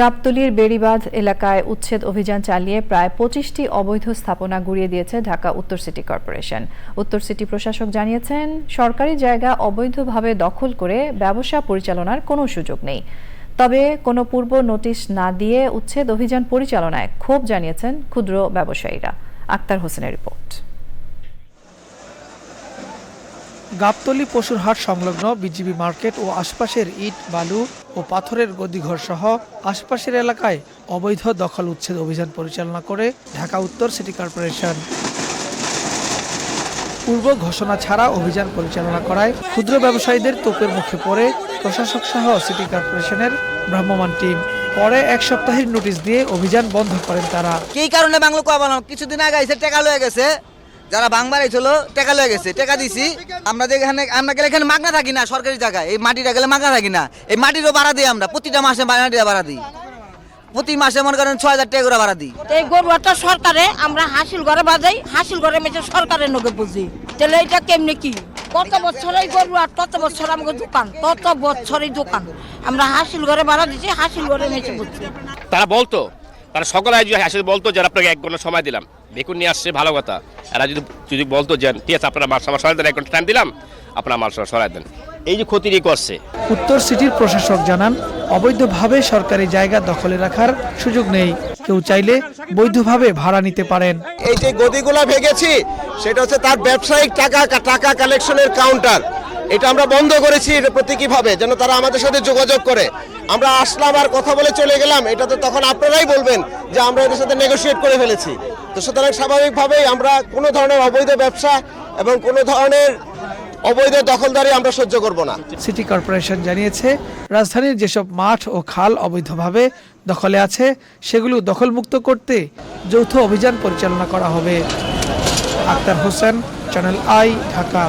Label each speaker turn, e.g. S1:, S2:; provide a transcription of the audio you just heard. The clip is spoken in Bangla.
S1: গাবতলীর বেড়িবাঁধ এলাকায় উচ্ছেদ অভিযান চালিয়ে প্রায় পঁচিশটি অবৈধ স্থাপনা গুড়িয়ে দিয়েছে ঢাকা উত্তর সিটি কর্পোরেশন। উত্তর সিটি প্রশাসক জানিয়েছেন, সরকারি জায়গা অবৈধভাবে দখল করে ব্যবসা পরিচালনার কোনো সুযোগ নেই। তবে কোনো পূর্ব নোটিশ না দিয়ে উচ্ছেদ অভিযান পরিচালনায় ক্ষোভ জানিয়েছেন ক্ষুদ্র ব্যবসায়ীরা। আক্তার হোসেনের রিপোর্ট।
S2: গাবতলী পশুর হাট সংলগ্ন বিজিবি মার্কেট ও আশপাশের ইট, বালু ও পাথরের গদিঘর সহ আশপাশের এলাকায় অবৈধ দখল উচ্ছেদ অভিযান পরিচালনা করে ঢাকা উত্তর সিটি কর্পোরেশন। পূর্ব ঘোষণা ছাড়া অভিযান পরিচালনা করায় ক্ষুদ্র ব্যবসায়ীদের তোপের মুখে পড়ে প্রশাসক সহ সিটি কর্পোরেশনের ভ্রাম্যমান টিম। পরে এক সপ্তাহের নোটিশ দিয়ে অভিযান বন্ধ করেন তারা।
S3: কি কারণে বাংলো কিছুদিন আগে টাকা লয়ে গেছে। যারা বাংবার ছিল টাকা লয়ে গেছে টাকা দিছি। আমরা যে এখানে আমরা গেলে এখানে মাগনা থাকি না সরকারি জায়গায়। এই মাটিটা গেলে মাগনা থাকি না। এই মাটিরও ভাড়া দিই আমরা প্রতিটা মাসে মাটিটা ভাড়া দিই। প্রতি মাসে মনে করেন ছয় হাজার টাকা করে ভাড়া দিই।
S4: এই গরুয়াটা সরকারে আমরা হাসিল ঘরে বাজাই হাসিল ঘরে মেঝে সরকারের নগে বুঝি। তাহলে এটা কেমনে কি? কত বছর এই গরু আর তত বছর আমাকে দোকান তত বছরই দোকান। আমরা হাসিল ঘরে ভাড়া দিছি হাসিল ঘরে মেঝে বুঝছি।
S5: তারা বলতো তারা সকলে আজ আসলে বলতো যে আপনাকে এক ঘণ্টা সময় দিলাম। দেখুন নিয়ে আসছে ভালো কথা। এরা যদি যদি বলতো যে ঠিক আছে আপনারা মাল সরাই দেন এক ঘণ্টা টাইম দিলাম আপনারা মাল সরাই দেন। এই যে ক্ষতিটি করছে।
S2: উত্তর সিটির প্রশাসক জানান অবৈধভাবে সরকারি জায়গা দখলে রাখার সুযোগ নেই। কেউ চাইলে বৈধভাবে ভাড়া নিতে পারেন।
S6: এই যে গদিগুলা ভেঙেছি সেটা হচ্ছে তার ব্যবসায়িক টাকা টাকা কালেকশনের কাউন্টার এটা আমরা বন্ধ করেছি এটা প্রতীকীভাবে, যেন তারা আমাদের সাথে যোগাযোগ করে। আমরা আসলাম আর কথা বলে চলে গেলাম, এটা তো তখন আপনারাই বলবেন যে আমরা এদের সাথে নেগোশিয়েট করে ফেলেছি। তো সুতরাং স্বাভাবিকভাবেই আমরা কোনো ধরনের অবৈধ ব্যবসা এবং কোনো ধরনের অবৈধ দখলদারি আমরা সহ্য করব না।
S2: সিটি কর্পোরেশন জানিয়েছে, রাজধানীর যেসব মাঠ ও খাল অবৈধভাবে দখলে আছে, সেগুলো দখলমুক্ত করতে যৌথ অভিযান পরিচালনা করা হবে। Akhtar Hossain channel I Dhaka.